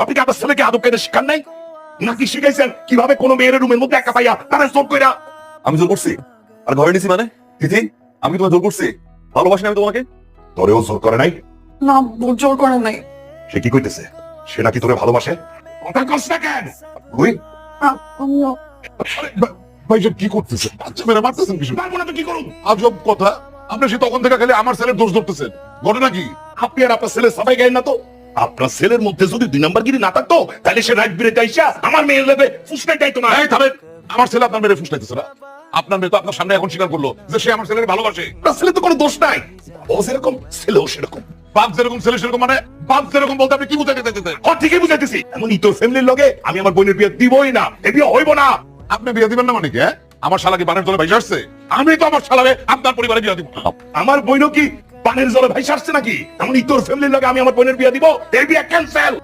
আপনি কি আপনার ছেলেকে আদব কেটে শিখান নাই? নাকি শিখাইছেন কীভাবে কোনো মেয়ের রুমের মধ্যে একা পাইয়া তারা জোর কইরা আমি জোর করছি। আর ঘরে নিছি মানে? তিথি আমি কি তোমায় জোর করছি? ভালোবাসি আমি তোমাকে? তোরেও জোর করে নাই? না জোর করে নাই। সে কি কইতেছে? সে নাকি তোরে ভালোবাসে? কথা কস না কেন? আমিও কি করতেছেন বাচ্চা মেরে মারতেছেন কিছু পারব না তো কি করুন? আজব কথা। আপনি সে তখন থেকে খালি আমার ছেলের দোষ ধরতেছেন। ঘটনা কি? আপনি আর আপনার ছেলে সবাই গায়েন না তো? আপনার ছেলের মধ্যে যদি দুই নাম্বার গিরি না থাকতো তাহলে সে রাত বিরেতে আইসা আমার মেয়ের লেবে ফুসকাই যাইতো না এই আমার ছেলে আপনার মেরে ফুসলাইতেছে না। আপনার মেয়ে তো আপনার সামনে এখন স্বীকার করল যে সে আমার ছেলের ভালোবাসে। আপনার ছেলে তো কোনো দোষ নাই। ও যেরকম ছেলেও সেরকম। বাপ যেরকম ছেলে সেরকম মানে বাপ যেরকম বলতে আপনি কি বুঝাইতে চাইতেছেন? ও ঠিকই বুঝাইতেছি। এমন ইতর ফ্যামিলির লগে আমি আমার বোনের বিয়ে দিবই না। এ বিয়ে হইব না। আপনি বিয়ে দিবেন না মানে কি হ্যাঁ? আমার শালা কি বানের তলে ভাইসা আসছে। আমি তো আমার শালারে আপনার পরিবারে বিয়ে দিব। আমার বোনও কি পানের জলে ভাই আসছে নাকি? আমি তোর ফ্যামিলির লগে আমি আমার বোনের বিয়ে দিব এই বিয়ে ক্যান্সেল